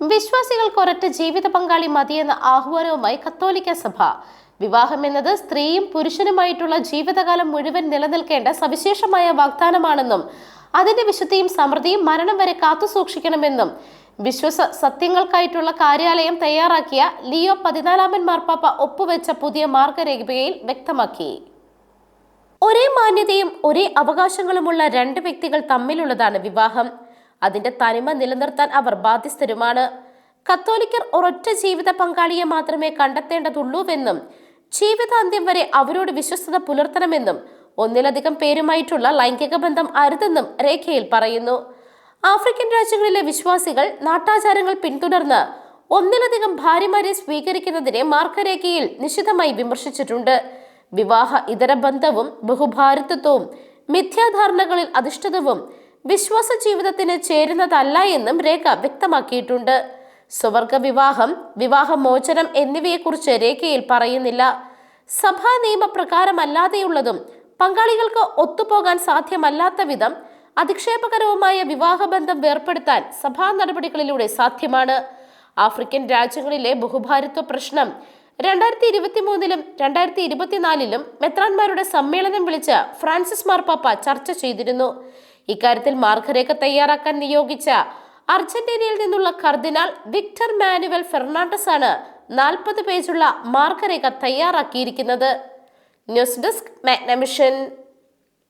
വിശ്വാസികൾക്ക് ഒരൊറ്റ ജീവിത പങ്കാളി മതിയെന്ന ആഹ്വാനവുമായി കത്തോലിക്ക സഭ. വിവാഹം എന്നത് സ്ത്രീയും പുരുഷനുമായിട്ടുള്ള ജീവിതകാലം മുഴുവൻ നിലനിൽക്കേണ്ട സവിശേഷമായ വാഗ്ദാനമാണെന്നും അതിന്റെ വിശുദ്ധിയും സമൃദ്ധിയും മരണം വരെ കാത്തു സൂക്ഷിക്കണമെന്നും വിശ്വസ സത്യങ്ങൾക്കായിട്ടുള്ള കാര്യാലയം തയ്യാറാക്കിയ ലിയോ പതിനാലാമൻ മാർപ്പാപ്പ ഒപ്പുവെച്ച പുതിയ മാർഗരേഖയിൽ വ്യക്തമാക്കി. ഒരേ മാന്യതയും ഒരേ അവകാശങ്ങളുമുള്ള രണ്ട് വ്യക്തികൾ തമ്മിലുള്ളതാണ് വിവാഹം. അതിന്റെ തനിമ നിലനിർത്താൻ അവർ ബാധ്യസ്ഥരുമാണ്. കത്തോലിക്കർ ഒരൊറ്റ ജീവിത പങ്കാളിയെ മാത്രമേ കണ്ടെത്തേണ്ടതുള്ളൂവെന്നും ജീവിതാന്ത്യം വരെ അവരോട് വിശ്വസ്തത പുലർത്തണമെന്നും ഒന്നിലധികം പേരുമായിട്ടുള്ള ലൈംഗിക ബന്ധം അരുതെന്നും രേഖയിൽ പറയുന്നു. ആഫ്രിക്കൻ രാജ്യങ്ങളിലെ വിശ്വാസികൾ നാട്ടാചാരങ്ങൾ പിന്തുടർന്ന് ഒന്നിലധികം ഭാര്യമാരെ സ്വീകരിക്കുന്നതിനെ മാർഗരേഖയിൽ നിശിതമായി വിമർശിച്ചിട്ടുണ്ട്. വിവാഹ ഇതര ബന്ധവും ബഹുഭാരത്വവും മിഥ്യാധാരണകളിൽ അധിഷ്ഠിതവും വിശ്വാസ ജീവിതത്തിന് ചേരുന്നതല്ല എന്നും രേഖ വ്യക്തമാക്കിയിട്ടുണ്ട്. സ്വർഗ വിവാഹം വിവാഹമോചനം എന്നിവയെക്കുറിച്ച് രേഖയിൽ പറയുന്നില്ല. സഭാ നിയമപ്രകാരമല്ലാതെയുള്ളതും പങ്കാളികൾക്ക് ഒത്തുപോകാൻ സാധ്യമല്ലാത്ത വിധം അധിക്ഷേപകരവുമായ വിവാഹബന്ധം വേർപ്പെടുത്താൻ സഭാ നടപടികളിലൂടെ സാധ്യമാണ്. ആഫ്രിക്കൻ രാജ്യങ്ങളിലെ ബഹുഭാരിത്വ പ്രശ്നം രണ്ടായിരത്തി ഇരുപത്തി മൂന്നിലും രണ്ടായിരത്തി ഇരുപത്തിനാലിലും മെത്രാന്മാരുടെ സമ്മേളനം വിളിച്ച് ഫ്രാൻസിസ് മാർപ്പാപ്പ ചർച്ച ചെയ്തിരുന്നു. ഇക്കാര്യത്തിൽ മാർഗരേഖ തയ്യാറാക്കാൻ നിയോഗിച്ച അർജന്റീനയിൽ നിന്നുള്ള കർദിനാൾ വിക്ടർ മാനുവൽ ഫെർണാണ്ടസ് ആണ് നാൽപ്പത് പേജുള്ള മാർഗരേഖ തയ്യാറാക്കിയിരിക്കുന്നത്. News desk മാഗ്നമിഷൻ.